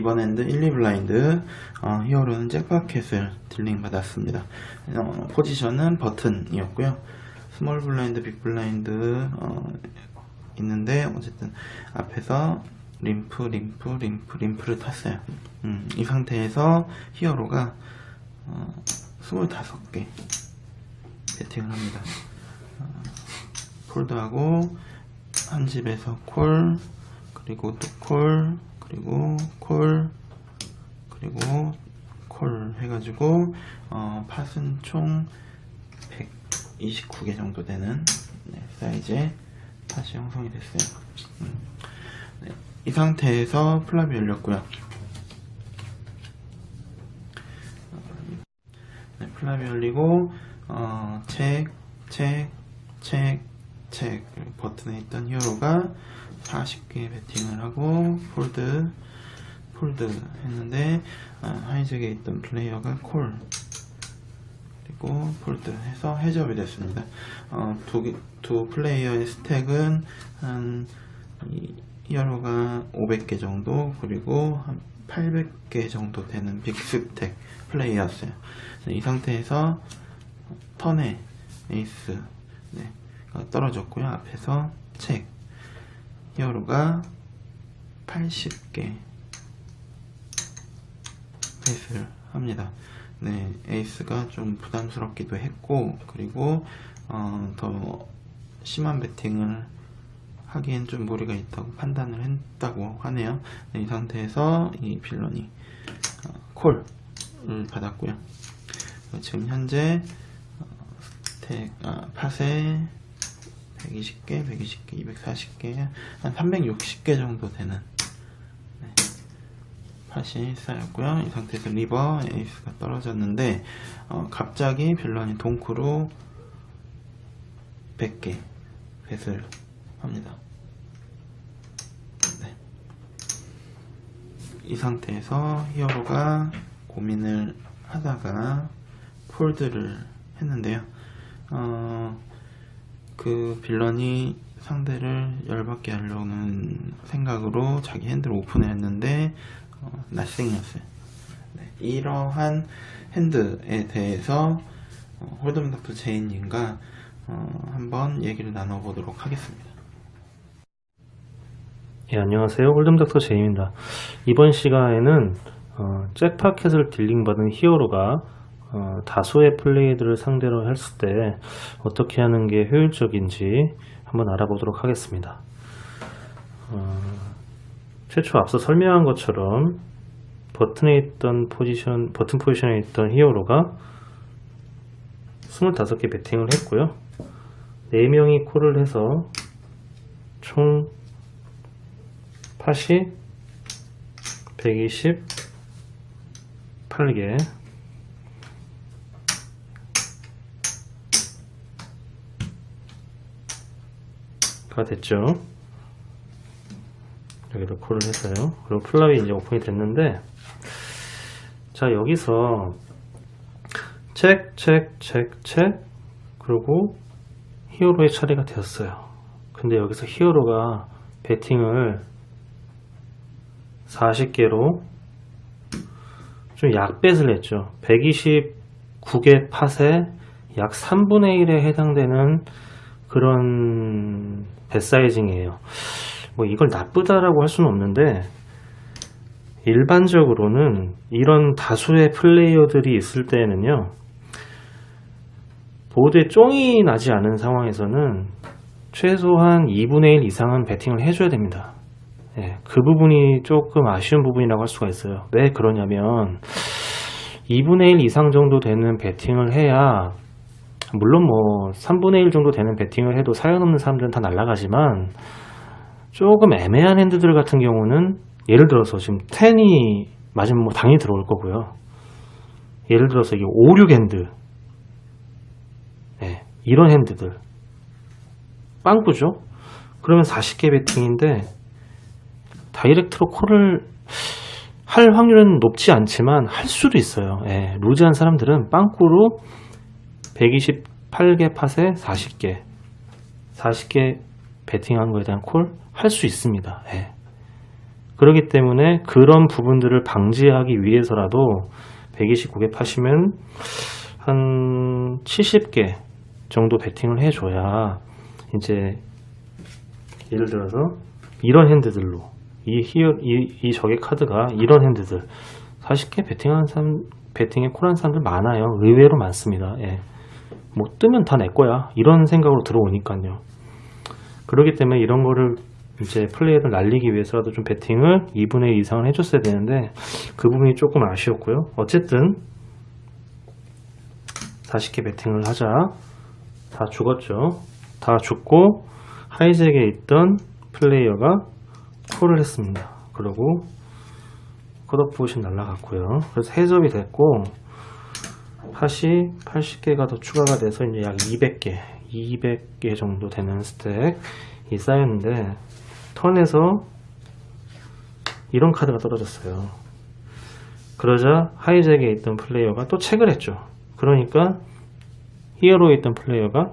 이번 핸드 1, 2 블라인드 어, 히어로는 잭파켓을 딜링 받았습니다. 어, 포지션은 버튼이었고요. 스몰 블라인드, 빅 블라인드 어, 있는데 어쨌든 앞에서 림프, 림프, 림프, 림프를 탔어요. 음, 이 상태에서 히어로가 어, 25개 배팅을 합니다. 어, 폴드하고 한 집에서 콜 그리고 또콜 그리고 콜 그리고 콜 해가지고 어, 팟은 총 129개 정도 되는 네, 사이즈의 팟이 형성이 됐어요. 음. 네, 이 상태에서 플랍이 열렸고요. 네, 플랍이 열리고 어, 책, 책, 책, 책 버튼에 있던 히어로가 40개 배팅을 하고 폴드, 폴드 했는데 아, 하이잭에 있던 플레이어가 콜 그리고 폴드 해서 해접이 됐습니다. 어, 두, 개- 두 플레이어의 스택은 한 이, 히어로가 500개 정도 그리고 한 800개 정도 되는 빅스택 플레이였어요. 네, 이 상태에서 턴에 에이스 네, 가 떨어졌고요. 앞에서 책 히어로가 80개 페이스를 합니다. 네, 에이스가 좀 부담스럽기도 했고 그리고 어, 더 심한 배팅을 하기엔 좀 무리가 있다고 판단을 했다고 하네요. 네, 이 상태에서 이 빌런이 어, 콜을 받았고요. 어, 지금 현재 어, 스택 아, 팟에 120개, 120개, 240개, 한 360개 정도 되는 네, 팟이 쌓였고요. 이 상태에서 리버 에이스가 떨어졌는데 어, 갑자기 빌런이 동크로 100개 뱃을 합니다. 네. 이 상태에서 히어로가 고민을 하다가 폴드를 했는데요. 어, 그 빌런이 상대를 열받게 하려는 생각으로 자기 핸드를 오픈했는데 어, 낯생이었어요. 네, 이러한 핸드에 대해서 어, 홀덤 닥터 제이님과 어, 한번 얘기를 나눠보도록 하겠습니다. 예, 안녕하세요. 홀덤닥터 제이입니다. 이번 시간에는 어, 잭파켓을 딜링받은 히어로가 어, 다수의 플레이들을 상대로 했을 때 어떻게 하는 게 효율적인지 한번 알아보도록 하겠습니다. 어, 최초 앞서 설명한 것처럼 버튼에 있던 포지션, 버튼 포지션에 있던 히어로가 25개 배팅을 했고요. 4명이 콜을 해서 총 팟이 128개 가 됐죠. 여기다 콜을 해서요. 그리고 플랍이 이제 오픈이 됐는데 자 여기서 책, 책, 책, 책 그리고 히어로의 차례가 되었어요. 근데 여기서 히어로가 배팅을 40개로 좀 약뱃을 했죠. 129개 팟에 약 3분의 1에 해당되는 그런 뱃 사이징이에요. 뭐 이걸 나쁘다라고 할 수는 없는데 일반적으로는 이런 다수의 플레이어들이 있을 때에는요. 보드에 쫑이 나지 않은 상황에서는 최소한 2분의 1 이상은 배팅을 해줘야 됩니다. 예, 그 부분이 조금 아쉬운 부분이라고 할 수가 있어요. 왜 그러냐면 2분의 1 이상 정도 되는 배팅을 해야 물론 뭐 3분의 1 정도 되는 배팅을 해도 사연 없는 사람들은 다 날아가지만 조금 애매한 핸드들 같은 경우는 예를 들어서 지금 10이 맞으면 뭐 당연히 들어올 거고요. 예를 들어서 이게 5, 6 핸드 예, 이런 핸드들 빵꾸죠? 그러면 40개 배팅인데 다이렉트로 콜을 할 확률은 높지 않지만 할 수도 있어요. 예, 루즈한 사람들은 빵꾸로 128개 팟에 40개, 40개 배팅한 거에 대한 콜 할 수 있습니다. 예. 그렇기 때문에 그런 부분들을 방지하기 위해서라도 129개 파시면 한 70개 정도 베팅을 해줘야 이제 예를 들어서 이런 핸드들로 이 히어 이, 이 적의 카드가 이런 핸드들 40개 베팅한 사람 베팅에 콜한 사람들 많아요 의외로 많습니다 예. 뭐 뜨면 다 내 거야. 이런 생각으로 들어오니까요. 그렇기 때문에 이런 거를 이제 플레이를 날리기 위해서라도 좀 베팅을 2분의 1 이상을 해줬어야 되는데 그 부분이 조금 아쉬웠고요. 어쨌든 40개 베팅을 하자. 다 죽었죠. 다 죽고 하이잭에 있던 플레이어가 콜을 했습니다. 그리고 컷오프 보신 날라갔고요. 그래서 해접이 됐고 팥이 80개가 더 추가가 돼서 이제 약 200개 200개 정도 되는 스택이 쌓였는데 턴에서 이런 카드가 떨어졌어요 그러자 하이잭에 있던 플레이어가 또 체크를 했죠 그러니까 히어로에 있던 플레이어가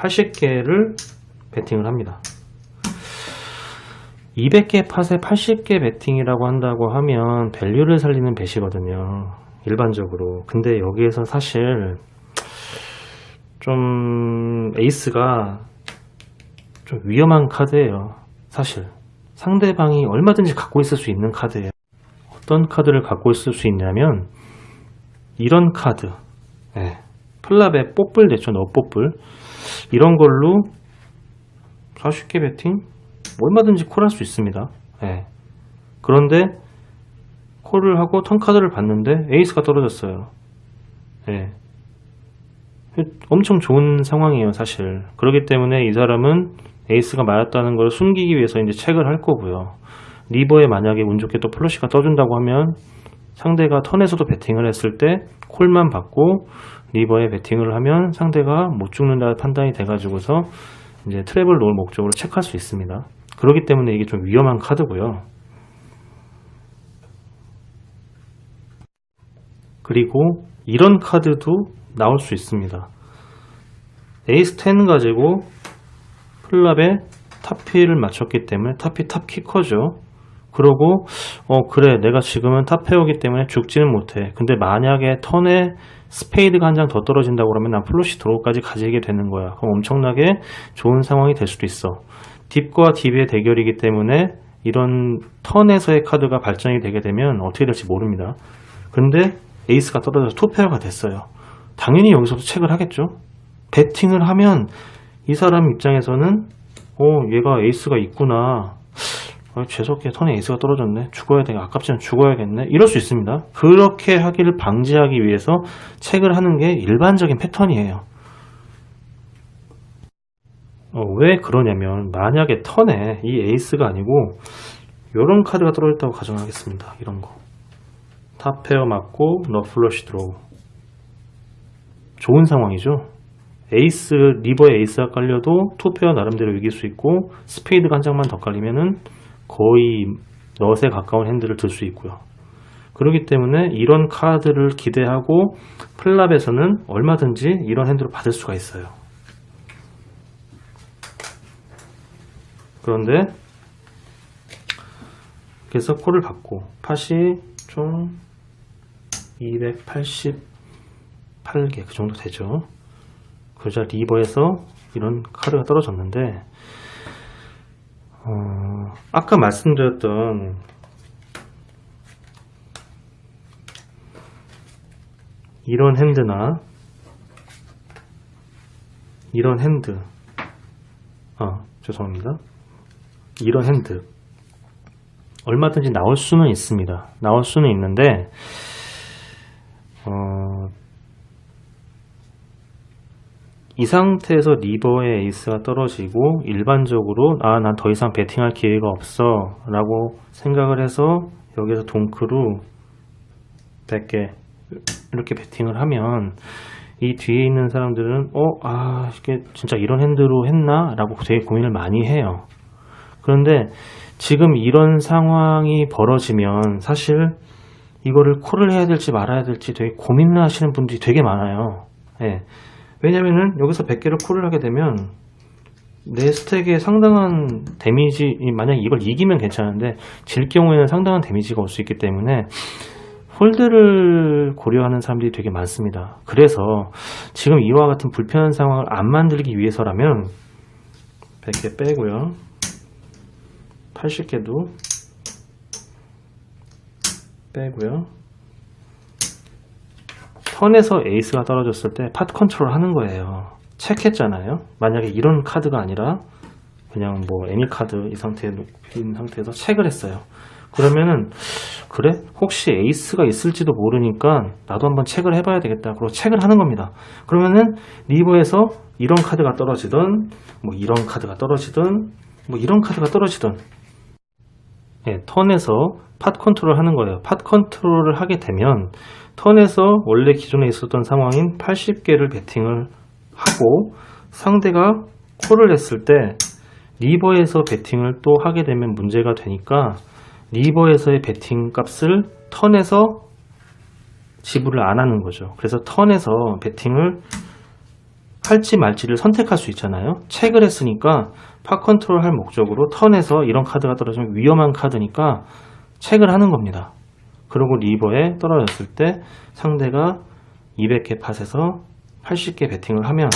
80개를 베팅을 합니다. 200개 팟에 80개 베팅이라고 한다고 하면 밸류를 살리는 배시거든요. 일반적으로. 근데 여기에서 사실 좀 에이스가 좀 위험한 카드예요. 사실. 상대방이 얼마든지 갖고 있을 수 있는 카드예요. 어떤 카드를 갖고 있을 수 있냐면 이런 카드. 예. 플랍에 뽀뿔 됐죠. 너 뽀뿔. 이런 걸로 40개 배팅 얼마든지 콜할 수 있습니다. 예. 그런데 콜을 하고 턴 카드를 봤는데 에이스가 떨어졌어요. 예. 엄청 좋은 상황이에요, 사실. 그렇기 때문에 이 사람은 에이스가 맞았다는 걸 숨기기 위해서 이제 체크를 할 거고요. 리버에 만약에 운 좋게 또 플러시가 떠준다고 하면 상대가 턴에서도 배팅을 했을 때 콜만 받고 리버에 배팅을 하면 상대가 못 죽는다 판단이 돼가지고서 이제 트랩을 놓을 목적으로 체크할 수 있습니다. 그렇기 때문에 이게 좀 위험한 카드고요. 그리고 이런 카드도 나올 수 있습니다. 에이스 10 가지고 플랍에 탑피를 맞췄기 때문에 탑피 탑 키커죠. 그러고 어 그래 내가 지금은 탑페어기 때문에 죽지는 못해. 근데 만약에 턴에 스페이드가 한 장 더 떨어진다고 그러면 난 플러시 드로우까지 가지게 되는 거야. 그럼 엄청나게 좋은 상황이 될 수도 있어. 딥과 딥의 대결이기 때문에 이런 턴에서의 카드가 발전이 되게 되면 어떻게 될지 모릅니다. 근데 에이스가 떨어져서 투페어가 됐어요. 당연히 여기서도 체크를 하겠죠. 배팅을 하면 이 사람 입장에서는 어 얘가 에이스가 있구나. 아, 재수없게 턴에 에이스가 떨어졌네. 죽어야 돼. 아깝지만 죽어야겠네. 이럴 수 있습니다. 그렇게 하기를 방지하기 위해서 책을 하는 게 일반적인 패턴이에요. 어, 왜 그러냐면 만약에 턴에 이 에이스가 아니고 이런 카드가 떨어졌다고 가정하겠습니다. 이런 거. 탑페어 맞고 너 플러시 드로우. 좋은 상황이죠. 에이스 리버에 에이스가 깔려도 투페어 나름대로 이길 수 있고 스페이드가 한 장만 더 깔리면은 거의 넛에 가까운 핸들을 들 수 있고요. 그렇기 때문에 이런 카드를 기대하고 플랍에서는 얼마든지 이런 핸들을 받을 수가 있어요. 그런데 그래서 콜을 받고 팟이 총 288개 그 정도 되죠. 그러자 리버에서 이런 카드가 떨어졌는데 어, 아까 말씀드렸던 이런 핸드나 이런 핸드 아 죄송합니다 이런 핸드. 얼마든지 나올 수는 있습니다. 나올 수는 있는데 어, 이 상태에서 리버의 에이스가 떨어지고 일반적으로 아 난 더 이상 배팅할 기회가 없어 라고 생각을 해서 여기서 동크로 100개 이렇게 배팅을 하면 이 뒤에 있는 사람들은 어 아 이게 진짜 이런 핸드로 했나? 라고 되게 고민을 많이 해요 그런데 지금 이런 상황이 벌어지면 사실 이거를 콜을 해야 될지 말아야 될지 되게 고민을 하시는 분들이 되게 많아요 예. 왜냐면은 여기서 100개를 콜을 하게 되면 내 스택에 상당한 데미지, 만약 이걸 이기면 괜찮은데, 질 경우에는 상당한 데미지가 올 수 있기 때문에, 홀드를 고려하는 사람들이 되게 많습니다. 그래서 지금 이와 같은 불편한 상황을 안 만들기 위해서라면, 100개 빼고요. 80개도 빼고요. 턴에서 에이스가 떨어졌을 때 팟 컨트롤 하는 거예요. 체크했잖아요. 만약에 이런 카드가 아니라 그냥 뭐 애니 카드 이 상태에 놓인 상태에서 체크를 했어요. 그러면은 그래 혹시 에이스가 있을지도 모르니까 나도 한번 체크를 해봐야 되겠다. 그리고 체크를 하는 겁니다. 그러면은 리버에서 이런 카드가 떨어지든 뭐 이런 카드가 떨어지든 뭐 이런 카드가 떨어지든 예, 턴에서 팟 컨트롤 하는 거예요. 팟 컨트롤을 하게 되면 턴에서 원래 기존에 있었던 상황인 80개를 베팅을 하고 상대가 콜을 했을 때 리버에서 베팅을 또 하게 되면 문제가 되니까 리버에서의 베팅 값을 턴에서 지불을 안 하는 거죠. 그래서 턴에서 베팅을 할지 말지를 선택할 수 있잖아요. 책을 했으니까 파 컨트롤 할 목적으로 턴에서 이런 카드가 떨어지면 위험한 카드니까 책을 하는 겁니다. 그리고 리버에 떨어졌을 때 상대가 200개 팟에서 80개 베팅을 하면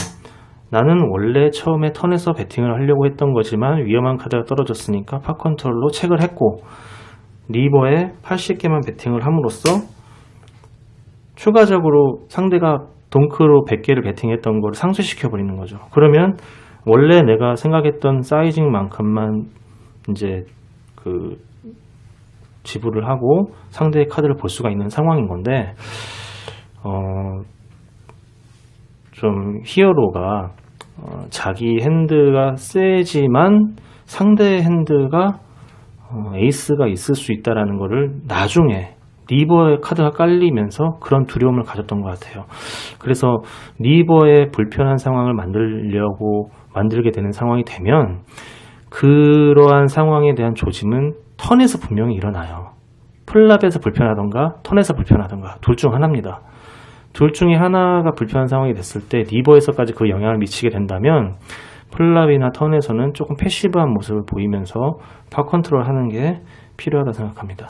나는 원래 처음에 턴에서 베팅을 하려고 했던 거지만 위험한 카드가 떨어졌으니까 파 컨트롤로 책을 했고 리버에 80개만 베팅을 함으로써 추가적으로 상대가 동크로 100개를 베팅했던 걸 상쇄시켜 버리는 거죠. 그러면 원래 내가 생각했던 사이징만큼만 이제 그 지불을 하고 상대의 카드를 볼 수가 있는 상황인 건데 어, 좀 히어로가 어, 자기 핸드가 세지만 상대 핸드가 어, 에이스가 있을 수 있다라는 거를 나중에 리버의 카드가 깔리면서 그런 두려움을 가졌던 것 같아요. 그래서 리버의 불편한 상황을 만들려고 만들게 되는 상황이 되면 그러한 상황에 대한 조짐은 턴에서 분명히 일어나요. 플랍에서 불편하던가 턴에서 불편하던가 둘 중 하나입니다. 둘 중에 하나가 불편한 상황이 됐을 때 리버에서까지 그 영향을 미치게 된다면 플랍이나 턴에서는 조금 패시브한 모습을 보이면서 파 컨트롤 하는 게 필요하다 생각합니다.